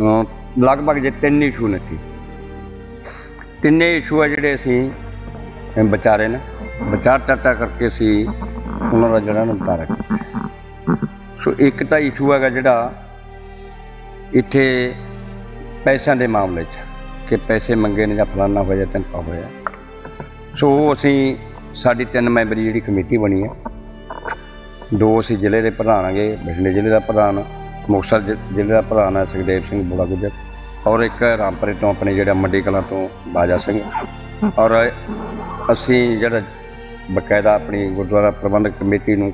ਲਗਭਗ ਜੇ ਤਿੰਨ ਇਸ਼ੂ ਨੇ ਸੀ ਤਿੰਨੇ ਇਸ਼ੂ ਆ ਜਿਹੜੇ ਅਸੀਂ ਵਿਚਾਰੇ ਨੇ। ਵਿਚਾਰ ਚਰਚਾ ਕਰਕੇ ਅਸੀਂ ਉਹਨਾਂ ਦਾ ਜਿਹੜਾ ਨਿਪਟਾਰਾ ਕੀਤਾ ਸੋ ਇੱਕ ਤਾਂ ਇਸ਼ੂ ਹੈਗਾ ਜਿਹੜਾ ਇੱਥੇ ਪੈਸਿਆਂ ਦੇ ਮਾਮਲੇ 'ਚ ਕਿ ਪੈਸੇ ਮੰਗੇ ਨੇ ਜਾਂ ਫਲਾਨਾ ਹੋਇਆ ਜਾਂ ਤਨਖਾਹ ਹੋਇਆ। ਸੋ ਉਹ ਅਸੀਂ ਸਾਡੀ ਤਿੰਨ ਮੈਂਬਰੀ ਜਿਹੜੀ ਕਮੇਟੀ ਬਣੀ ਹੈ। ਦੋ ਅਸੀਂ ਜ਼ਿਲ੍ਹੇ ਦੇ ਪ੍ਰਧਾਨ ਆਂਗੇ ਬਠਿੰਡੇ ਜ਼ਿਲ੍ਹੇ ਦਾ ਪ੍ਰਧਾਨ। ਮੁਕਤਸਰ ਜ਼ਿ- ਜ਼ਿਲ੍ਹੇ ਦਾ ਪ੍ਰਧਾਨ ਹੈ ਸੁਖਦੇਵ ਸਿੰਘ ਬੋੜਾ ਗੁੱਜਰ ਔਰ ਇੱਕ ਰਾਮਪੁਰੇ ਤੋਂ ਆਪਣੇ ਜਿਹੜਾ ਮੰਡੀ ਕਲਾਂ ਤੋਂ ਬਾਜਾ ਸਿੰਘ ਔਰ ਅਸੀਂ ਜਿਹੜਾ ਬਕਾਇਦਾ ਆਪਣੀ ਗੁਰਦੁਆਰਾ ਪ੍ਰਬੰਧਕ ਕਮੇਟੀ ਨੂੰ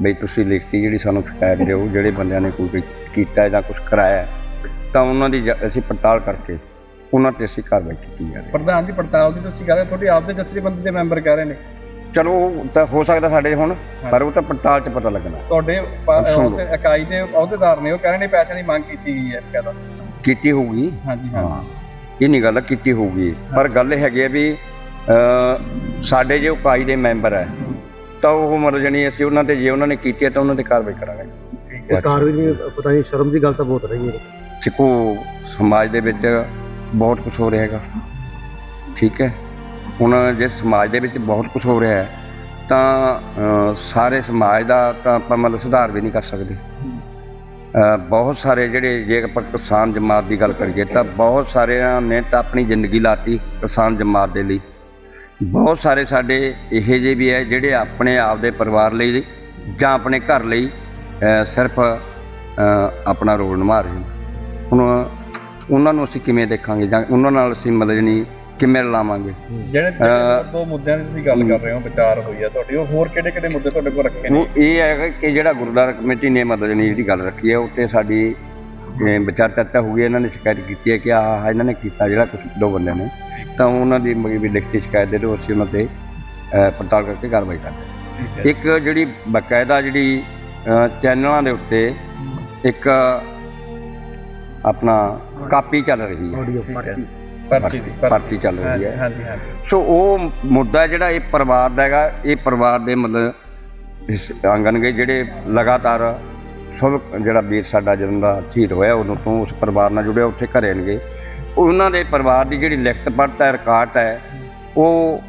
ਬਈ ਤੁਸੀਂ ਲਿਖਤੀ ਜਿਹੜੀ ਸਾਨੂੰ ਸ਼ਿਕਾਇਤ ਦਿਓ ਜਿਹੜੇ ਬੰਦਿਆਂ ਨੇ ਕੋਈ ਕੀਤਾ ਹੈ ਜਾਂ ਕੁਝ ਕਰਾਇਆ ਹੈ, ਤਾਂ ਉਹਨਾਂ ਦੀ ਜ- ਅਸੀਂ ਪੜਤਾਲ ਕਰਕੇ ਉਹਨਾਂ ਤੇ ਅਸੀਂ ਕਾਰਵਾਈ ਕੀਤੀ ਹੈ। ਪ੍ਰਧਾਨ ਜੀ ਪੜਤਾਲ ਦੀ ਤੁਸੀਂ ਕਹਿ ਰਹੇ ਹੋ ਤੁਹਾਡੀ ਆਪਦੇ ਜਥੇਬੰਦੀ ਦੇ ਮੈਂਬਰ ਕਹਿ ਰਹੇ ਨੇ। ਚਲੋ ਉਹ ਤਾਂ ਹੋ ਸਕਦਾ ਸਾਡੇ ਹੁਣ ਪਰ ਉਹ ਤਾਂ ਪੜਤਾਲ 'ਚ ਪਤਾ ਲੱਗਣਾ। ਤੁਹਾਡੇ ਪ- ਇਕਾਈ ਦੇ ਅਹੁਦੇਦਾਰ ਨੇ ਉਹ ਕਹਿ ਰਹੇ ਨੇ ਪੈਸਿਆਂ ਦੀ ਮੰਗ ਕੀਤੀ ਗਈ ਹੈ ਕਹਿੰਦਾ ਕੀਤੀ ਹੋਊਗੀ? ਹਾਂਜੀ ਹਾਂ ਹਾਂ। ਇਹ ਨਹੀਂ ਗੱਲ ਕੀਤੀ ਹੋਊਗੀ। ਪਰ ਗੱਲ ਇਹ ਹੈਗੀ ਹੈ ਵੀ ਅ, ਸਾਡੇ ਜੋ ਇਕਾਈ ਦੇ ਮੈਂਬਰ ਹੈ ਤਾਂ ਉਹ ਮਤਲਬ ਜਣੀ ਅਸੀਂ ਉਹਨਾਂ ਤੇ ਜੇ ਉਹਨਾਂ ਨੇ ਕੀਤੀ ਹੈ ਤਾਂ ਉਹਨਾਂ ਤੇ ਕਾਰਵਾਈ ਕਰਾਂਗੇ। ਠੀਕ ਹੈ। ਕਾਰਵਾਈ ਨਹੀਂ ਪਤਾ ਨਹੀਂ ਸ਼ਰਮ ਦੀ ਗੱਲ ਤਾਂ ਬਹੁਤ ਰਹੀ ਹੈ। ਸਿੱਖੋ ਸਮਾਜ ਦੇ ਵਿੱਚ ਬਹੁਤ ਕੁਝ ਹੋ ਰਿਹਾ ਹੈਗਾ। ਠੀਕ ਹੈ। ਹੁਣ ਜੇ ਸਮਾਜ ਦੇ ਵਿੱਚ ਬਹੁਤ ਕੁਝ ਹੋ ਰਿਹਾ ਹੈ, ਤਾਂ ਸਾਰੇ ਸਮਾਜ ਦਾ ਤਾਂ ਆਪਾਂ ਮਤਲਬ ਸੁਧਾਰ ਵੀ ਨਹੀਂ ਕਰ ਸਕਦੇ। ਬਹੁਤ ਸਾਰੇ ਜਿਹੜੇ, ਜੇ ਆਪਾਂ ਕਿਸਾਨ ਜਮਾਤ ਦੀ ਗੱਲ ਕਰੀਏ, ਤਾਂ ਬਹੁਤ ਸਾਰਿਆਂ ਨੇ ਤਾਂ ਆਪਣੀ ਜ਼ਿੰਦਗੀ ਲਾਤੀ ਕਿਸਾਨ ਜਮਾਤ ਦੇ ਲਈ। ਬਹੁਤ ਸਾਰੇ ਸਾਡੇ ਇਹੋ ਜਿਹੇ ਵੀ ਹੈ, ਜਿਹੜੇ ਆਪਣੇ ਆਪ ਦੇ ਪਰਿਵਾਰ ਲਈ ਜਾਂ ਆਪਣੇ ਘਰ ਲਈ ਸਿਰਫ ਆਪਣਾ ਰੋਲ ਨਿਭਾ ਰਹੇ ਨੇ। ਹੁਣ ਉਹਨਾਂ ਨੂੰ ਅਸੀਂ ਕਿਵੇਂ ਦੇਖਾਂਗੇ ਜਾਂ ਉਹਨਾਂ ਨਾਲ ਅਸੀਂ ਮਤਲਬ ਨਹੀਂ ਕਿਵੇਂ ਲਾਵਾਂਗੇ? ਜਿਹੜੇ ਦੋ ਮੁੱਦਿਆਂ ਦੀ ਤੁਸੀਂ ਗੱਲ ਕਰ ਰਹੇ ਹੋ ਵਿਚਾਰ ਹੋਈ ਹੈ ਤੁਹਾਡੀ ਉਹ ਹੋਰ ਕਿਹੜੇ ਕਿਹੜੇ ਮੁੱਦੇ ਤੁਹਾਡੇ ਕੋਲ ਰੱਖੇ ਨੇ? ਉਹ ਇਹ ਹੈਗਾ ਕਿ ਜਿਹੜਾ ਗੁਰਦੁਆਰਾ ਕਮੇਟੀ ਨੇ ਮਤਲਬ ਨਹੀਂ ਜਿਹੜੀ ਗੱਲ ਰੱਖੀ ਹੈ ਉੱਤੇ ਸਾਡੀ ਅਹ, ਵਿਚਾਰ ਚਰਚਾ ਹੋ ਗਈ ਇਹਨਾਂ ਨੇ ਸ਼ਿਕਾਇਤ ਕੀਤੀ ਹੈ ਕਿ ਆਹ ਇਹਨਾਂ ਨੇ ਕੀਤਾ ਜਿਹੜਾ ਕੁਝ ਦੋ ਬੰਦਿਆਂ ਨੇ। ਤਾਂ ਉਹਨਾਂ ਦੀ ਮਗੀ ਵੀ ਲਿਖਤੀ ਸ਼ਿਕਾਇਤ ਦੇ ਦਿਓ ਅਸੀਂ ਉਹਨਾਂ ਤੇ ਅਹ, ਪੜਤਾਲ ਕਰਕੇ ਕਾਰਵਾਈ ਕਰਦੇ ਠੀਕ ਹਾਂ। ਹੈ ਇੱਕ ਜਿਹੜੀ ਬਕਾਇਦਾ ਜਿਹੜੀ ਅਹ, ਚੈਨਲਾਂ ਦੇ ਉੱਤੇ ਇੱਕ ਆਪਣਾ ਕਾਪੀ ਚੱਲ ਰਹੀ ਹੈ। ਆਡੀਓ ਠੀਕ ਹੈ। ਪਰਚੀ ਦੀ ਭਰਤੀ ਚੱਲ ਰਹੀ ਹੈ। ਹਾਂਜੀ ਹਾਂਜੀ। ਸੋ ਉਹ ਮੁੱਦਾ ਜਿਹੜਾ ਇਹ ਪਰਿਵਾਰ ਦਾ ਹੈਗਾ ਇਹ ਪਰਿਵਾਰ ਦੇ ਮਤਲਬ ਇਸ ਆਂਗਣਗੇ ਜਿਹੜੇ ਲਗਾਤਾਰ ਸਭ ਜਿਹੜਾ ਵੀਰ ਸਾਡਾ ਜਦੋਂ ਦਾ ਸ਼ਹੀਦ ਹੋਇਆ ਉਦੋਂ ਤੋਂ ਉਸ ਪਰਿਵਾਰ ਨਾਲ ਜੁੜਿਆ ਉੱਥੇ ਘਰੇ ਨੇਗੇ। ਉਹਨਾਂ ਦੇ ਪਰਿਵਾਰ ਦੀ ਜਿਹੜੀ ਲਿਖਤ ਪੜ੍ਹਤ ਹੈ ਰਿਕਾਰਡ ਹੈ ਉਹ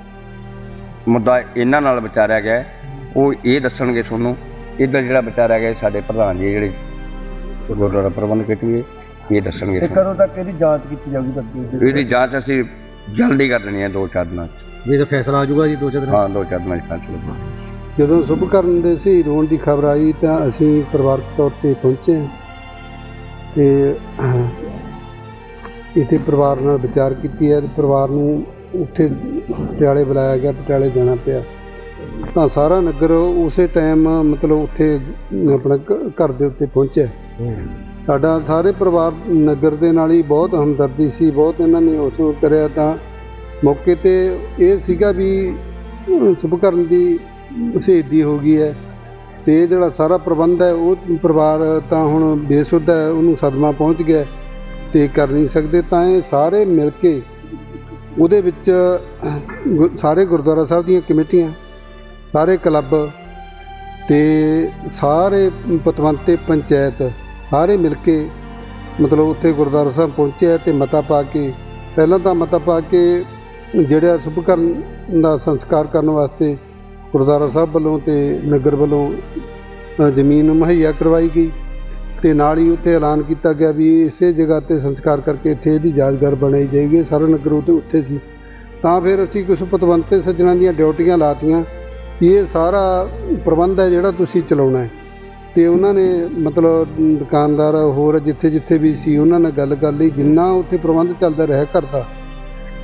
ਮੁੱਦਾ ਇਹਨਾਂ ਨਾਲ ਵਿਚਾਰਿਆ ਗਿਆ। ਉਹ ਇਹ ਦੱਸਣਗੇ ਤੁਹਾਨੂੰ ਇਹਦਾ ਜਿਹੜਾ ਵਿਚਾਰਿਆ ਗਿਆ ਸਾਡੇ ਪ੍ਰਧਾਨ ਜੀ ਜਿਹੜੇ ਗੁਰਦੁਆਰਾ ਪ੍ਰਬੰਧਕ ਕਮੇਟੀ ਇਹ ਦੱਸਣਗੇ ਤੁਹਾਨੂੰ। ਕਦੋਂ ਤੱਕ ਇਹਦੀ ਜਾਂਚ ਕੀਤੀ ਜਾਊਗੀ ਤਾਂ ਇਹਦੀ ਜਾਂਚ ਅਸੀਂ ਜਲਦੀ ਕਰ ਦੇਣੀ ਹੈ ਦੋ ਚਾਰ ਦਿਨਾਂ 'ਚ। ਜੇ ਤਾਂ ਫੈਸਲਾ ਆ ਜਾਊਗਾ ਜੀ ਦੋ ਚਾਰ ਦਿਨ ਹਾਂ ਦੋ ਚਾਰ ਦਿਨਾਂ 'ਚ ਫੈਸਲਾ ਹੋ ਜਦੋਂ ਸੁਭਕਰਨ ਦੇ ਸ਼ਹੀਦ ਹੋਣ ਦੀ ਖਬਰ ਆਈ ਤਾਂ ਅਸੀਂ ਪਰਿਵਾਰਕ ਤੌਰ ਤੇ ਪਹੁੰਚੇ। ਤੇ ਇੱਥੇ ਪਰਿਵਾਰ ਨਾਲ ਵਿਚਾਰ ਕੀਤੀ ਹੈ ਤੇ ਪਰਿਵਾਰ ਨੂੰ ਉੱਥੇ ਪਟਿਆਲੇ ਬੁਲਾਇਆ ਗਿਆ ਪਟਿਆਲੇ ਜਾਣਾ ਪਿਆ। ਤਾਂ ਸਾਰਾ ਨਗਰ ਉਸੇ ਟਾਈਮ ਮਤਲਬ ਉੱਥੇ ਆਪਣਾ ਘਰ ਦੇ ਉੱਤੇ ਪਹੁੰਚਿਆ। ਸਾਡਾ ਸਾਰੇ ਪਰਿਵਾਰ ਨਗਰ ਦੇ ਨਾਲ ਹੀ ਬਹੁਤ ਹਮਦਰਦੀ ਸੀ, ਬਹੁਤ ਇਹਨਾਂ ਨੇ ਉਸ ਨੂੰ ਕਰਿਆ ਤਾਂ ਮੌਕੇ ਤੇ ਇਹ ਸੀਗਾ ਵੀ ਸੁਭਕਰਨ ਦੀ ਸ਼ਹੀਦੀ ਹੋ ਗਈ ਹੈ ਤੇ ਇਹ ਜਿਹੜਾ ਸਾਰਾ ਪ੍ਰਬੰਧ ਹੈ, ਉਹ ਪਰਿਵਾਰ ਤਾਂ ਹੁਣ ਬੇਸੁੱਧ ਹੈ, ਉਹਨੂੰ ਸਦਮਾ ਪਹੁੰਚ ਗਿਆ ਹੈ ਤੇ ਕਰ ਨਹੀਂ ਸਕਦੇ, ਤਾਂ ਇਹ ਸਾਰੇ ਮਿਲ ਕੇ ਉਹਦੇ ਵਿੱਚ ਗੁ- ਸਾਰੇ ਗੁਰਦੁਆਰਾ ਸਾਹਿਬ ਦੀਆਂ ਕਮੇਟੀਆਂ, ਸਾਰੇ ਕਲੱਬ ਤੇ ਸਾਰੇ ਪਤਵੰਤੇ ਪੰਚਾਇਤ ਸਾਰੇ ਮਿਲ ਕੇ ਮਤਲਬ ਉੱਥੇ ਗੁਰਦੁਆਰਾ ਸਾਹਿਬ ਪਹੁੰਚਿਆ ਤੇ ਮਤਾ ਪਾ ਕੇ, ਪਹਿਲਾਂ ਤਾਂ ਮਤਾ ਪਾ ਕੇ ਜਿਹੜਾ ਸੁਭਕਰਨ ਦਾ ਸੰਸਕਾਰ ਕਰਨ ਵਾਸਤੇ ਗੁਰਦੁਆਰਾ ਸਾਹਿਬ ਵੱਲੋਂ ਤੇ ਨਗਰ ਵੱਲੋਂ ਜ਼ਮੀਨ ਮੁਹੱਈਆ ਕਰਵਾਈ ਗਈ ਤੇ ਨਾਲ ਹੀ ਉੱਥੇ ਐਲਾਨ ਕੀਤਾ ਗਿਆ ਵੀ ਇਸੇ ਜਗ੍ਹਾ ਤੇ ਸੰਸਕਾਰ ਕਰਕੇ ਇੱਥੇ ਇਹਦੀ ਯਾਦਗਾਰ ਬਣਾਈ ਜਾਏਗੀ ਸਾਰਾ ਨਗਰ ਉਹਦੇ ਉੱਥੇ ਸੀ। ਤਾਂ ਫਿਰ ਅਸੀਂ ਕੁਝ ਪਤਵੰਤੇ ਸੱਜਣਾਂ ਦੀਆਂ ਡਿਊਟੀਆਂ ਲਾਤੀਆਂ ਇਹ ਸਾਰਾ ਪ੍ਰਬੰਧ ਹੈ ਜਿਹੜਾ ਤੁਸੀਂ ਚਲਾਉਣਾ ਹੈ। ਤੇ ਉਹਨਾਂ ਨੇ ਮਤਲਬ ਦੁਕਾਨਦਾਰ ਹੋਰ ਜਿੱਥੇ ਜਿੱਥੇ ਵੀ ਸੀ, ਉਹਨਾਂ ਨਾਲ ਗੱਲ ਕਰ ਲਈ। ਜਿੰਨਾ ਉੱਥੇ ਪ੍ਰਬੰਧ ਚੱਲਦਾ ਰਿਹਾ ਕਰਦਾ,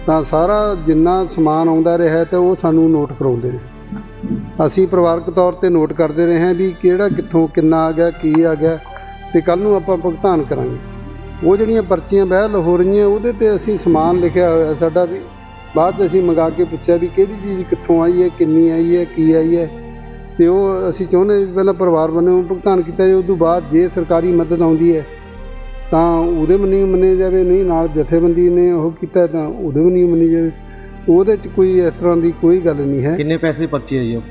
ਤਾਂ ਸਾਰਾ ਜਿੰਨਾ ਸਮਾਨ ਆਉਂਦਾ ਰਿਹਾ ਤੇ ਉਹ ਸਾਨੂੰ ਨੋਟ ਕਰਾਉਂਦੇ ਨੇ ਅਸੀਂ ਪਰਿਵਾਰਕ ਤੌਰ ਤੇ ਨੋਟ ਕਰਦੇ ਰਹੇ ਹਾਂ ਵੀ ਕਿਹੜਾ ਕਿੱਥੋਂ ਕਿੰਨਾ ਆ ਗਿਆ, ਕੀ ਆ ਗਿਆ, ਤੇ ਕੱਲ ਨੂੰ ਆਪਾਂ ਭੁਗਤਾਨ ਕਰਾਂਗੇ। ਉਹ ਜਿਹੜੀਆਂ ਪਰਚੀਆਂ ਬਹਿਲ ਹੋ ਰਹੀਆਂ, ਉਹਦੇ ਤੇ ਅਸੀਂ ਸਮਾਨ ਲਿਖਿਆ ਹੋਇਆ ਸਾਡਾ ਵੀ, ਬਾਅਦ 'ਚ ਅਸੀਂ ਮੰਗਾ ਕੇ ਪੁੱਛਿਆ ਵੀ ਕਿਹੜੀ ਚੀਜ਼ ਕਿੱਥੋਂ ਆਈ ਹੈ, ਕਿੰਨੀ ਆਈ ਹੈ, ਕੀ ਆਈ ਹੈ। ਤੇ ਉਹ ਅਸੀਂ ਚਾਹੁੰਦੇ ਪਹਿਲਾਂ ਪਰਿਵਾਰ ਵੱਲੋਂ ਭੁਗਤਾਨ ਕੀਤਾ ਉਸ ਤੋਂ ਬਾਅਦ ਜੇ ਸਰਕਾਰੀ ਮਦਦ ਆਉਂਦੀ ਹੈ ਤਾਂ ਉਹਦੇ ਵੀ ਨਹੀਂ ਮੰਨੇ ਜਾਵੇ ਨਹੀਂ ਨਾਲ ਜਥੇਬੰਦੀ ਨੇ ਉਹ ਕੀਤਾ ਤਾਂ ਉਹਦੇ ਵੀ ਨਹੀਂ ਮੰਨੀ ਜਾਵੇ। ਉਹਦੇ 'ਚ ਕੋਈ ਇਸ ਤਰ੍ਹਾਂ ਦੀ ਕੋਈ ਗੱਲ ਨਹੀਂ ਹੈ। ਕਿੰਨੇ ਪੈਸੇ ਦੀ ਪਰਚੀ ਹੈ? ਜੀ ਉਹ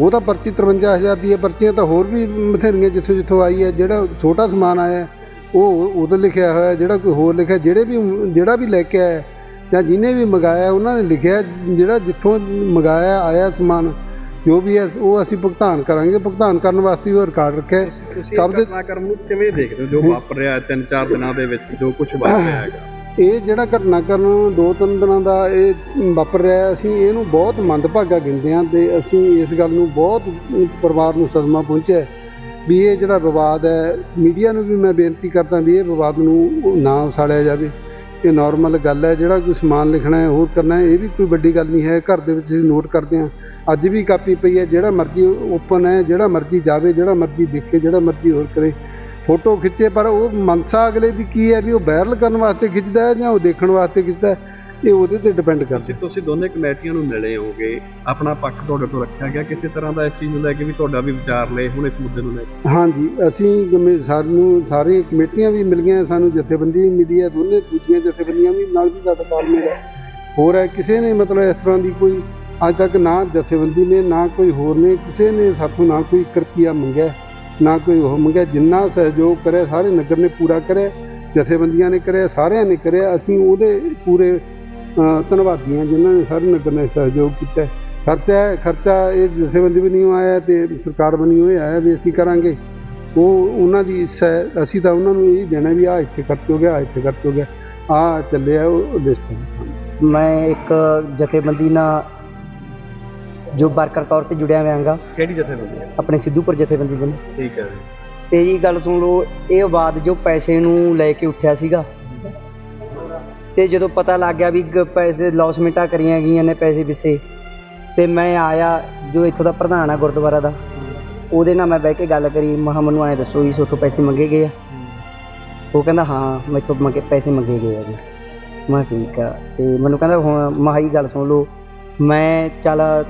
ਉਹ ਤਾਂ ਪਰਚੀ 53000 ਦੀ ਹੈ ਪਰਚੀਆਂ ਤਾਂ ਹੋਰ ਵੀ ਬਥੇਰੀਆਂ ਜਿੱਥੋਂ ਜਿੱਥੋਂ ਆਈ ਹੈ ਜਿਹੜਾ ਛੋਟਾ ਸਮਾਨ ਆਇਆ ਹੈ, ਉਹ ਉਹਦਾ ਲਿਖਿਆ ਹੋਇਆ ਜਿਹੜਾ ਕੋਈ ਹੋਰ ਲਿਖਿਆ ਜਿਹੜੇ ਵੀ ਜਿਹੜਾ ਵੀ ਲੈ ਕੇ ਆਇਆ ਜਾਂ ਜਿਹਨੇ ਵੀ ਮੰਗਾਇਆ ਉਹਨਾਂ ਨੇ ਲਿਖਿਆ ਜਿਹੜਾ ਜਿੱਥੋਂ ਮੰਗਾਇਆ ਆਇਆ ਸਮਾਨ ਜੋ ਵੀ ਹੈ ਉਹ ਅਸੀਂ ਭੁਗਤਾਨ ਕਰਾਂਗੇ। ਭੁਗਤਾਨ ਕਰਨ ਵਾਸਤੇ ਉਹ ਰਿਕਾਰਡ ਰੱਖਿਆ ਸਭ ਦੇ- ਘਟਨਾਕ੍ਰਮ ਨੂੰ ਕਿਵੇਂ ਦੇਖਦੇ ਹੋ? ਜੋ ਵਾਪਰ ਰਿਹਾ ਹੈ ਤਿੰਨ ਚਾਰ ਦਿਨਾਂ ਦੇ ਵਿੱਚ ਜੋ ਕੁਝ ਵਾਪਰਿਆ ਹੈਗਾ। ਇਹ ਜਿਹੜਾ ਘਟਨਾਕ੍ਰਮ ਦੋ ਤਿੰਨ ਦਿਨਾਂ ਦਾ ਇਹ ਵਾਪਰ ਰਿਹਾ ਹੈ, ਅਸੀਂ ਇਹਨੂੰ ਬਹੁਤ ਮੰਦਭਾਗਾ ਗਿਣਦੇ ਹਾਂ ਤੇ ਅਸੀਂ ਇਸ ਗੱਲ ਨੂੰ ਬਹੁਤ ਪਰਿਵਾਰ ਨੂੰ ਸਦਮਾ ਪਹੁੰਚਿਆ ਵੀ ਇਹ ਜਿਹੜਾ ਵਿਵਾਦ ਹੈ ਮੀਡੀਆ ਨੂੰ ਵੀ ਮੈਂ ਬੇਨਤੀ ਕਰਦਾ ਵੀ ਇਹ ਵਿਵਾਦ ਨੂੰ ਨਾ ਉਸਾਲਿਆ ਜਾਵੇ। ਇਹ ਨਾਰਮਲ ਗੱਲ ਹੈ, ਜਿਹੜਾ ਕੋਈ ਸਮਾਨ ਲਿਖਣਾ ਹੈ, ਹੋਰ ਕਰਨਾ ਹੈ, ਇਹ ਵੀ ਕੋਈ ਵੱਡੀ ਗੱਲ ਨਹੀਂ ਹੈ ਘਰ ਦੇ ਵਿੱਚ ਅਸੀਂ ਨੋਟ ਕਰਦੇ ਹਾਂ। ਅੱਜ ਵੀ ਕਾਪੀ ਪਈ ਹੈ, ਜਿਹੜਾ ਮਰਜ਼ੀ ਓਪਨ ਹੈ, ਜਿਹੜਾ ਮਰਜ਼ੀ ਜਾਵੇ, ਜਿਹੜਾ ਮਰਜ਼ੀ ਦੇਖੇ, ਜਿਹੜਾ ਮਰਜ਼ੀ ਹੋਰ ਕਰੇ। ਫੋਟੋ ਖਿੱਚੇ, ਪਰ ਉਹ ਮਨਸਾ ਅਗਲੇ ਦੀ ਕੀ ਹੈ ਵੀ ਉਹ ਵਾਇਰਲ ਕਰਨ ਵਾਸਤੇ ਖਿੱਚਦਾ ਹੈ ਜਾਂ ਉਹ ਦੇਖਣ ਵਾਸਤੇ ਖਿੱਚਦਾ ਹੈ? ਇਹ ਉਹਦੇ ਤੇ ਡਿਪੈਂਡ ਕਰਦਾ ਤੁਸੀਂ ਤੁਸੀਂ ਦੋਨੇ ਕਮੇਟੀਆਂ ਨੂੰ ਮਿਲੇ ਹੋਗੇ ਆਪਣਾ ਪੱਖ ਤੁਹਾਡੇ ਤੋਂ ਰੱਖਿਆ ਗਿਆ। ਕਿਸੇ ਤਰ੍ਹਾਂ ਦਾ ਇਸ ਚੀਜ਼ ਨੂੰ ਲੈ ਕੇ ਵੀ ਤੁਹਾਡਾ ਵੀ ਵਿਚਾਰ ਲਏ ਹੁਣ ਇਸ ਮੁੱਦੇ ਨੂੰ ਲੈ ਕੇ। ਹਾਂਜੀ ਅਸੀਂ ਕਮੇ- ਸਾਨੂੰ ਸਾਰੀਆਂ ਕਮੇਟੀਆਂ ਵੀ ਮਿਲ ਗਈਆਂ ਸਾਨੂੰ ਜਥੇਬੰਦੀ ਵੀ ਮਿਲੀ ਹੈ ਦੋਨੇ ਦੂਜੀਆਂ ਜਥੇਬੰਦੀਆਂ ਵੀ ਨਾਲ ਵੀ ਸਾਡਾ ਤਾਲਮੇਲ ਹੈ ਹੋਰ ਹੈ ਕਿਸੇ ਨੇ ਮਤਲਬ ਇਸ ਤਰ੍ਹਾਂ ਦੀ ਕੋਈ ਅੱਜ ਤੱਕ ਨਾ ਜਥੇਬੰਦੀ ਨੇ ਨਾ ਕੋਈ ਹੋਰ ਨੇ ਕਿਸੇ ਨੇ ਸਾਥੋਂ ਨਾ ਕੋਈ ਕਰਕੀਆ ਮੰਗਿਆ ਨਾ ਕੋਈ ਉਹ ਮੰਗਿਆ ਜਿੰਨਾ ਸਹਿਯੋਗ ਕਰਿਆ ਸਾਰੇ ਨਗਰ ਨੇ ਪੂਰਾ ਕਰਿਆ ਜਥੇਬੰਦੀਆਂ ਨੇ ਕਰਿਆ ਸਾਰਿਆਂ ਨੇ ਕਰਿਆ ਅਸੀਂ ਉਹਦੇ ਪੂਰੇ ਧੰਨਵਾਦੀ ਹਾਂ ਜਿਨ੍ਹਾਂ ਨੇ ਸਾਰੇ ਨਗਰ ਨੇ ਸਹਿਯੋਗ ਕੀਤਾ। ਖਰਚਾ ਹੈ ਖਰਚਾ ਇਹ ਜਥੇਬੰਦੀ ਵੀ ਨਹੀਂ ਆਇਆ ਤੇ ਸਰਕਾਰ ਬਣੀ ਹੋਈ ਆਇਆ ਵੀ ਅਸੀਂ ਕਰਾਂਗੇ। ਉਹ ਉਹਨਾਂ ਦੀ ਇੱਛਾ ਅਸੀਂ ਤਾਂ ਉਹਨਾਂ ਨੂੰ ਇਹ ਦੇਣਾ ਵੀ ਆ ਇੱਥੇ ਖਰਚ ਹੋ ਗਿਆ ਆਹ ਇੱਥੇ ਖਰਚ ਹੋ ਗਿਆ। ਆ ਚੱਲਿਆ ਉਹ ਲਿਸਟ ਮੈਂ ਇੱਕ ਜਥੇਬੰਦੀ ਨਾਲ ਜੋ ਵਰਕਰ ਤੌਰ ਤੇ ਜੁੜਿਆ ਹੋਇਆ ਕਿਹੜੀ ਜਥੇਬੰਦੀ ਹੈ? ਆਪਣੇ ਸਿੱਧੂਪੁਰ ਜਥੇਬੰਦੀ ਦੇ। ਠੀਕ ਹੈ ਤੇ ਜੀ ਗੱਲ ਸੁਣ ਲਓ ਇਹ ਵਾਦ ਜੋ ਪੈਸੇ ਨੂੰ ਲੈ ਕੇ ਉੱਠਿਆ ਸੀਗਾ ਤੇ ਜਦੋਂ ਪਤਾ ਲੱਗ ਗਿਆ ਵੀ ਗ- ਪੈਸੇ ਲੌਸਮੈਂਟਾਂ ਕਰੀਆਂ ਗਈਆਂ ਨੇ ਪੈਸੇ ਵਿਸੇ ਤੇ ਮੈਂ ਆਇਆ ਜੋ ਇੱਥੋਂ ਦਾ ਪ੍ਰਧਾਨ ਆ ਗੁਰਦੁਆਰਾ ਦਾ। ਉਹਦੇ ਨਾਲ ਮੈਂ ਬਹਿ ਕੇ ਗੱਲ ਕਰੀ ਮਹਾ ਮੈਨੂੰ ਐਂ ਦੱਸੋ ਜੀ ਸੋਥੋਂ ਪੈਸੇ ਮੰਗੇ ਗਏ ਆ? ਉਹ ਕਹਿੰਦਾ, ਹਾਂ, ਮੈਥੋਂ ਮੰਗੇ ਪੈਸੇ ਮੰਗੇ ਗਏ ਆ ਜੀ। ਮੈਂ ਕਿਹਾ, ਠੀਕ ਆ। ਤੇ ਮੈਨੂੰ ਕਹਿੰਦਾ, ਹੁਣ ਮਹਾਈ ਗੱਲ ਸੁਣ ਲਓ। ਮੈਂ, ਚੱਲ,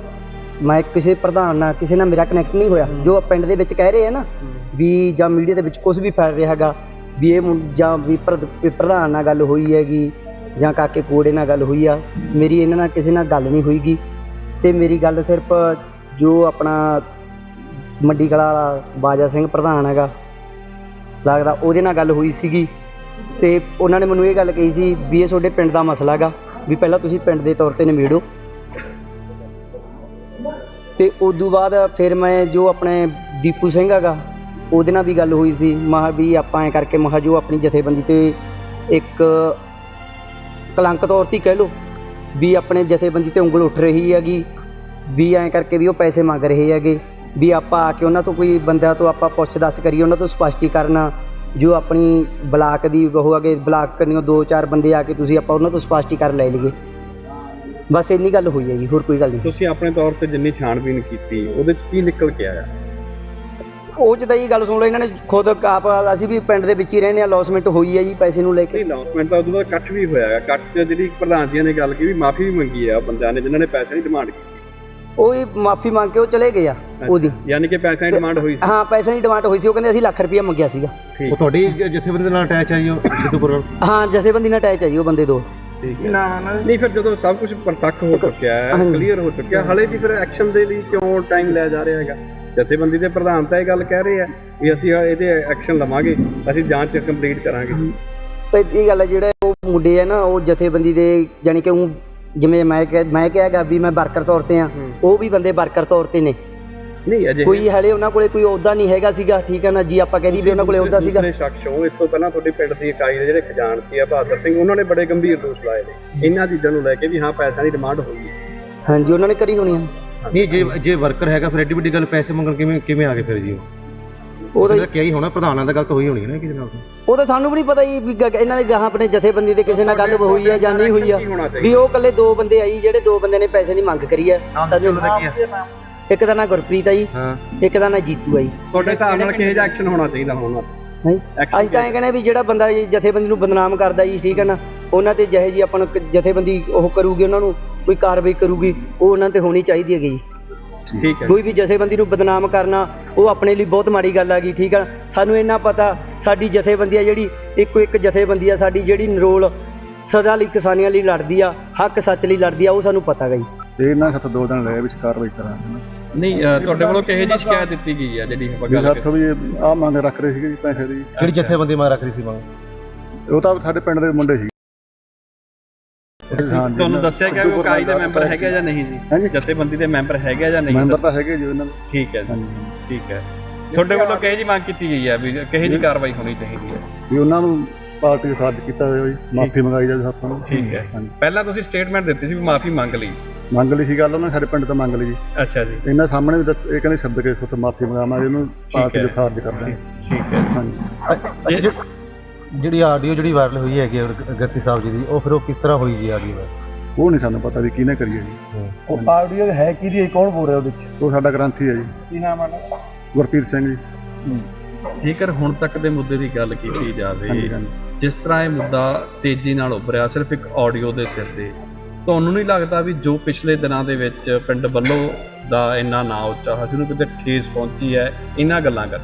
ਮੈਂ ਕਿਸੇ ਪ੍ਰਧਾਨ ਨਾਲ, ਕਿਸੇ ਨਾਲ ਮੇਰਾ ਕਨੈਕਟ ਨਹੀਂ ਹੋਇਆ। ਜੋ ਪਿੰਡ ਦੇ ਵਿੱਚ ਕਹਿ ਰਹੇ ਆ ਨਾ, ਵੀ ਜਾਂ ਮੀਡੀਆ ਦੇ ਵਿੱਚ ਕੁਝ ਵੀ ਫੈਲ ਰਿਹਾ ਹੈਗਾ, ਵੀ ਇਹ ਮੁੰ- ਜਾਂ ਵੀ ਪ੍ਰਧ- ਵੀ ਪ੍ਰਧਾਨ ਨਾਲ ਗੱਲ ਹੋਈ ਹੈਗੀ ਜਾਂ ਕਾਕੇ ਕੋੜੇ ਨਾਲ ਗੱਲ ਹੋਈ ਆ, ਮੇਰੀ ਇਹਨਾਂ ਨਾਲ ਕਿਸੇ ਨਾਲ ਗੱਲ ਨਹੀਂ ਹੋਈਗੀ। ਤੇ ਮੇਰੀ ਗੱਲ ਸਿਰਫ ਜੋ ਆਪਣਾ ਮੰਡੀ ਕਲਾ ਵਾਲਾ ਬਾਜਾ ਸਿੰਘ ਪ੍ਰਧਾਨ ਹੈਗਾ, ਲੱਗਦਾ ਉਹਦੇ ਨਾਲ ਗੱਲ ਹੋਈ ਸੀਗੀ। ਤੇ ਉਹਨਾਂ ਨੇ ਮੈਨੂੰ ਇਹ ਗੱਲ ਕਹੀ ਸੀ ਵੀ ਇਹ ਤੁਹਾਡੇ ਪਿੰਡ ਦਾ ਮਸਲਾ ਹੈਗਾ, ਵੀ ਪਹਿਲਾਂ ਤੁਸੀਂ ਪਿੰਡ ਦੇ ਤੌਰ ਤੇ ਨਿਬੇੜੋ। ਤੇ ਤੋਂ ਬਾਅਦ ਫਿਰ ਮੈਂ ਜੋ ਆਪਣੇ ਦੀਪੂ ਸਿੰਘ ਹੈਗਾ, ਉਹਦੇ ਨਾਲ ਵੀ ਗੱਲ ਹੋਈ ਸੀ। ਮਹਾ ਵੀ ਆਪਾਂ ਐ ਕਰਕੇ, ਮਹਾ ਜੋ ਆਪਣੀ ਜਥੇਬੰਦੀ ਤੇ ਇੱਕ ਕਲੰਕ ਤੌਰ ਤੇ ਕਹਿ ਲਓ ਵੀ ਆਪਣੇ ਜਥੇਬੰਦੀ ਤੇ ਉਂਗਲ ਉੱਠ ਰਹੀ ਹੈਗੀ, ਵੀ ਐਂ ਕਰਕੇ ਵੀ ਉਹ ਪੈਸੇ ਮੰਗ ਰਹੇ ਹੈਗੇ, ਵੀ ਆਪਾਂ ਆ ਕੇ ਉਹਨਾਂ ਤੋਂ ਕੋਈ ਬੰਦਿਆਂ ਤੋਂ ਆਪਾਂ ਪੁੱਛ ਦੱਸ ਕਰੀਏ, ਉਹਨਾਂ ਤੋਂ ਸਪਸ਼ਟੀਕਰਨ ਜੋ ਆਪਣੀ ਬਲਾਕ ਦੀ ਉਹ ਹੈਗੇ, ਬਲਾਕ ਕਰਨੀਓ ਦੋ ਚਾਰ ਬੰਦੇ ਆ ਕੇ ਤੁਸੀਂ ਆਪਾਂ ਉਹਨਾਂ ਤੋਂ ਸਪਸ਼ਟੀਕਰਨ ਲੈ ਲਈਏ। ਬਸ ਇੰਨੀ ਗੱਲ ਹੋਈ ਹੈ ਜੀ, ਹੋਰ ਕੋਈ ਗੱਲ ਨਹੀਂ। ਤੁਸੀਂ ਆਪਣੇ ਤੌਰ ਤੇ ਜਿੰਨੀ ਛਾਣਬੀਨ ਕੀਤੀ, ਉਹਦੇ ਚ ਕੀ ਨਿਕਲ ਕੇ ਆਇਆ? ਉਹ ਚ ਤਾਂ ਇਹ ਗੱਲ ਸੁਣ ਲਓ ਇਹਨਾਂ ਨੇ ਖੁਦ ਆਪ ਅਸੀਂ ਵੀ ਪਿੰਡ ਦੇ ਵਿੱਚ ਹੀ ਰਹਿੰਦੇ ਆ ਲੌਸਮੈਂਟ ਹੋਈ ਹੈ ਜੀ ਪੈਸੇ ਨੂੰ ਲੈ ਕੇ। ਨਹੀਂ ਅਨਾਉਂਸਮੈਂਟ ਤਾਂ ਉਦੋਂ ਬਾਅਦ ਇਕੱਠ ਵੀ ਹੋਇਆ ਹੈ। ਇਕੱਠ 'ਚ ਜਿਹੜੀ ਪ੍ਰਧਾਨ ਜੀ ਨੇ ਗੱਲ ਕੀਤੀ ਵੀ ਮਾਫੀ ਵੀ ਮੰਗੀ ਆ ਬੰਦਿਆਂ ਨੇ ਜਿਨ੍ਹਾਂ ਨੇ ਪੈਸੇ ਦੀ ਡਿਮਾਂਡ ਕੀਤੀ। ਉਹ ਹੀ ਮਾਫੀ ਮੰਗ ਕੇ ਉਹ ਚਲੇ ਗਏ ਆ ਉਹਦੀ। ਯਾਨੀ ਕਿ ਪੈਸਿਆਂ ਦੀ ਡਿਮਾਂਡ ਹੋਈ ਸੀ। ਹਾਂ ਪੈਸੇ ਦੀ ਡਿਮਾਂਡ ਹੋਈ ਸੀ ਉਹ ਕਹਿੰਦੇ ਅਸੀਂ ਲੱਖ ਰੁਪਇਆ ਮੰਗਿਆ ਸੀਗਾ। ਉਹ ਤੁਹਾਡੀ ਜ- ਜਥੇਬੰਦੀ ਨਾਲ ਅਟੈਚ ਹੈ ਜੀ ਉਹ ਸਿੱਧੂਪੁਰ ਨਾਲ ਹਾਂ ਜਥੇਬੰਦੀ ਨਾਲ ਅਟੈਚ ਹੈ ਜੀ ਉਹ ਬੰਦੇ ਦੋ। ਠੀਕ ਹੈ। ਨਹੀਂ ਫਿਰ ਜਦੋਂ ਸਭ ਕੁਝ ਪ੍ਰਤੱਖ ਹੋ ਚੁੱਕਿਆ ਹੈ। ਕਲੀਅਰ ਹੋ ਚੁੱਕਿਆ ਹਲੇ ਵੀ ਫਿਰ ਐਕਸ਼ਨ ਦੇ ਲਈ ਕਿਉਂ ਟਾਈਮ ਲਿਆ ਜਾ ਰਿਹਾ ਹੈਗਾ? ਜਥੇਬੰਦੀ ਦੇ ਪ੍ਰਧਾਨ ਤਾਂ ਇਹ ਗੱਲ ਕਹਿ ਰਹੇ ਆ ਵੀ ਅਸੀਂ ਇਹਦੇ ਐਕਸ਼ਨ ਲਵਾਂਗੇ ਅਸੀਂ ਜਾਂਚ ਕੰਪਲੀਟ ਕਰਾਂਗੇ। ਇਹ ਗੱਲ ਹੈ ਜਿਹੜੇ ਉਹ ਮੁੰਡੇ ਆ ਨਾ ਉਹ ਜਥੇਬੰਦੀ ਦੇ ਜਾਨੀ ਕਿ ਉਹ ਜਿਵੇਂ ਮੈਂ ਮੈਂ ਕਿਹਾਗਾ ਵੀ ਮੈਂ ਵਰਕਰ ਤੌਰ ਤੇ ਆ ਉਹ ਵੀ ਬੰਦੇ ਵਰਕਰ ਤੌਰ ਤੇ ਨੇ। ਨਹੀਂ ਅਜੇ ਕੋਈ ਹਲੇ ਉਹਨਾਂ ਕੋਲੇ ਕੋਈ ਅਹੁਦਾ ਨਹੀਂ ਹੈਗਾ ਸੀਗਾ ਠੀਕ ਹੈ ਨਾ ਜੀ? ਆਪਾਂ ਕਹਿ ਦਈਏ ਵੀ ਉਹਨਾਂ ਕੋਲੇ ਅਹੁਦਾ ਸੀਗਾ। ਦੂਸਰੇ ਸ਼ਖਸ ਹੋ ਇਸ ਤੋਂ ਪਹਿਲਾਂ ਤੁਹਾਡੀ ਪਿੰਡ ਦੀ ਇਕਾਈ ਦੇ ਜਿਹੜੇ ਖਜ਼ਾਨਚੀ ਆ ਬਹਾਦਰ ਸਿੰਘ ਉਹਨਾਂ ਨੇ ਬੜੇ ਗੰਭੀਰ ਦੋਸ਼ ਲਾਏ ਨੇ। ਇਹਨਾਂ ਚੀਜ਼ਾਂ ਨੂੰ ਲੈ ਕੇ ਵੀ ਹਾਂ ਪੈਸਿਆਂ ਦੀ ਡਿਮਾਂਡ ਹੋਈ ਹੈ। ਹਾਂਜੀ ਉਹਨਾਂ ਨੇ ਕਰੀ ਹੋਣੀ ਆ। ਨਹੀਂ ਜੇ ਜੇ ਵਰਕਰ ਹੈਗਾ ਫਿਰ ਐਡੀ ਵੱਡੀ ਗੱਲ ਪੈਸੇ ਮੰਗਣ ਕਿਵੇਂ ਕਿਵੇਂ ਆ ਗਏ ਫਿਰ ਜੀ? ਉਹ ਉਹਦਾ ਕਿਹਾ ਹੀ ਹੋਣਾ ਪ੍ਰਧਾਨਾਂ ਦਾ ਗੱਲ ਤਾਂ ਹੋਈ ਹੋਣੀ ਹੈ ਨਾ ਕਿਸੇ ਨਾਲ। ਉਹ ਤਾਂ ਸਾਨੂੰ ਵੀ ਨਹੀਂ ਪਤਾ ਜੀ ਵੀ ਗ- ਇਹਨਾਂ ਦੇ ਗਾਹਾਂ ਆਪਣੇ ਜਥੇਬੰਦੀ ਦੇ ਕਿਸੇ ਨਾਲ ਗੱਲ ਹੋਈ ਹੈ ਜਾਂ ਨਹੀਂ ਹੋਈ ਆ। ਵੀ ਉਹ ਇਕੱਲੇ ਦੋ ਬੰਦੇ ਆਈ ਜਿਹੜੇ ਦੋ ਬੰਦੇ ਨੇ ਪੈਸੇ ਦੀ ਮੰਗ ਕਰੀ ਹੈ ਸਾਨੂੰ ਇੱਕ ਦਾ ਨਾਂ ਗੁਰਪ੍ਰੀਤ ਆ ਜੀ ਹਾਂ। ਇੱਕ ਦਾ ਨਾਂ ਜੀਤੂ ਆ ਜੀ। ਤੁਹਾਡੇ ਹਿਸਾਬ ਨਾਲ ਕਿਹੋ ਜਿਹਾ ਐਕਸ਼ਨ ਹੋਣਾ ਚਾਹੀਦਾ ਹੁਣ? ਨਹੀਂ ਤਾਂ ਇਹ ਕਹਿੰਦੇ ਵੀ ਜਿਹੜਾ ਬੰਦਾ ਜੀ ਜਥੇਬੰਦੀ ਨੂੰ ਬਦਨਾਮ ਕਰਦਾ ਜੀ ਠੀਕ ਹੈ ਨਾ ਉਹਨਾਂ ਤੇ ਜਿਹੇ ਜੀ ਆਪਾਂ ਨੂੰ ਕ- ਜਥੇਬੰਦੀ ਉਹ ਕਰੂਗੀ ਉਹਨਾਂ ਨੂੰ ਕੋਈ ਕਾਰਵਾਈ ਕਰੂਗੀ ਉਹ ਉਹਨਾਂ ਤੇ ਹੋਣੀ ਚਾਹੀਦੀ ਹੈਗੀ ਜੀ। ਠੀਕ ਹੈ ਕੋਈ ਵੀ ਜਥੇਬੰਦੀ ਨੂੰ ਬਦਨਾਮ ਕਰਨਾ ਉਹ ਆਪਣੇ ਲਈ ਬਹੁਤ ਮਾੜੀ ਗੱਲ ਹੈਗੀ ਠੀਕ ਹੈ ਸਾਨੂੰ ਇੰਨਾ ਪਤਾ ਸਾਡੀ ਜਥੇਬੰਦੀ ਆ ਜਿਹੜੀ ਇੱਕੋ ਇੱਕ ਜਥੇਬੰਦੀ ਆ ਸਾਡੀ ਜਿਹੜੀ ਨਰੋਲ ਸਦਾ ਲਈ ਕਿਸਾਨੀਆਂ ਲਈ ਲੜਦੀ ਆ ਹੱਕ ਸੱਚ ਲਈ ਲੜਦੀ ਆ ਉਹ ਸਾਨੂੰ ਪਤਾ ਗਾ ਜੀ। ਤੇ ਇਹਨਾਂ ਹੱਥ ਦੋ ਦਿਨ ਲਏ ਵਿੱਚ ਕਾਰਵਾਈ ਕਰਾਂਗੇ ਨਹੀਂ ਅਹ, ਤੁਹਾਡੇ ਵੱਲੋਂ ਕਿਹੋ ਜਿਹੀ ਸ਼ਿਕਾਇਤ ਦਿੱਤੀ ਗਈ ਹੈ ਜਿਹੜੀ ਆਪਾਂ ਵੀ ਗੱਲ ਸਾਥੋਂ ਵੀ ਆ ਮੰਗ ਰੱਖ ਰਹੇ ਸੀਗੇ ਜੀ ਪੈਸੇ ਦੀ। ਕਿਹੜੀ ਜਥੇਬੰਦੀ ਮਾਰ ਰੱਖ ਰਹੀ ਸੀ ਮੰਗ। ਉਹ ਤਾਂ ਸਾਡੇ ਪਿੰਡ ਦੇ ਮੁੰਡੇ ਸੀ ਤੁਹਾਨੂੰ ਦੱਸਿਆ ਗਿਆ ਵੀ ਉਹ ਕਾਈ ਦੇ ਮੈਂਬਰ ਹੈਗੇ ਜਾਂ ਨਹੀਂ ਜੀ? ਜਥੇਬੰਦੀ ਦੇ ਮੈਂਬਰ ਹੈਗੇ ਜਾਂ ਨਹੀਂ? ਮੈਂਬਰ ਤਾਂ ਹੈਗੇ ਜੀ ਉਹਨਾਂ ਦੇ। ਠੀਕ ਹੈ ਜੀ। ਠੀਕ ਹੈ। ਤੁਹਾਡੇ ਵੱਲੋਂ ਕਿਹੋ ਜਿਹੀ ਮੰਗ ਕੀਤੀ ਗਈ ਹੈ ਵੀ ਕਿਹੋ ਜਿਹੀ ਕਾਰਵਾਈ ਹੋਣੀ ਚਾਹੀਦੀ ਹੈ? ਵੀ ਉਹਨਾਂ ਨੂੰ ਪਾਰਟੀ ਖਾਰਜ ਕੀਤਾ ਹੋਇਆ ਜੀ ਮਾਫੀ ਮੰਗਾਈ ਜਾਵੇ ਸਾਥੋਂ ਨੂੰ। ਠੀਕ ਹੈ। ਪਹਿਲਾਂ ਤੁਸੀਂ ਸਟੇਟਮੈਂਟ ਦਿੱਤੀ ਸੀ ਵੀ ਮਾਫੀ ਮੰਗ ਲਈ। ਮੰਗ ਲਈ ਸੀ ਗੱਲ ਉਹਨਾਂ ਨੇ ਸਾਡੇ ਪਿੰਡ ਤੋਂ ਮੰਗ ਲਈ ਜੀ। ਅੱਛਾ ਜੀ। ਇਹਨਾਂ ਸਾਹਮਣੇ ਵੀ ਇਹ ਕਹਿੰਦੇ ਸ਼ਬਦ ਕੇ ਸੁੱਤ ਮਾਫੀ ਮੰਗਾਵਾਂਗੇ ਇਹਨੂੰ ਪਾਰਟੀ। ਦੇ ਖਾਰਜ ਕਰਦੇ ਠੀਕ ਹੈ। ਹਾਂਜੀ। ਅੱਛਾ ਜਿਹੜੀ ਆਡੀਓ ਜਿਹੜੀ ਵਾਇਰਲ ਹੋਈ ਹੈਗੀ ਆ ਗੱਤੀ ਸਾਹਿਬ ਜੀ ਦੀ ਉਹ ਫਿਰ ਉਹ ਕਿਸ ਤਰ੍ਹਾਂ ਹੋਈ ਜੀ ਆਡੀਓ ਉਹ ਨਹੀਂ ਸਾਨੂੰ ਪਤਾ ਵੀ ਕਿਹਨੇ ਕਰੀ ਹੈ ਜੀ। ਉਹ ਆਡੀਓ ਹੈ ਕਿਹਦੀ ਕੌਣ ਬੋਲ ਰਿਹਾ ਉਹਦੇ ਵਿੱਚ? ਉਹ ਸਾਡਾ ਗ੍ਰੰਥੀ ਹੈ ਜੀ। ਕੀ ਨਾਮ ਹੈ ਗੁਰਪ੍ਰੀਤ ਸਿੰਘ ਜੀ। ਜੇਕਰ ਹੁਣ ਤੱਕ ਦੇ ਮੁੱਦੇ ਦੀ ਗੱਲ ਕੀਤੀ ਜਾਵੇ ਹਾਂਜੀ ਹਾਂਜੀ। ਜਿਸ ਤਰ੍ਹਾਂ ਇਹ ਮੁੱਦਾ ਤੇਜ਼ੀ ਨਾਲ ਉੱਭਰਿਆ ਸਿਰਫ ਇੱਕ ਆਡੀਓ ਦੇ ਸਿਰ ਤੇ ਤੁਹਾਨੂੰ ਨਹੀਂ ਲੱਗਦਾ ਵੀ ਜੋ ਪਿਛਲੇ ਦਿਨਾਂ ਦੇ ਵਿੱਚ ਪਿੰਡ ਵੱਲੋਂ ਦਾ ਇੰਨਾ ਨਾਂ ਉੱਚਾ ਹੋਇਆ ਜਿਹਨੂੰ ਕਿਤੇ ਠੇਸ ਪਹੁੰਚੀ ਹੈ ਇਹਨਾਂ ਗੱਲਾਂ ਕਰਕੇ?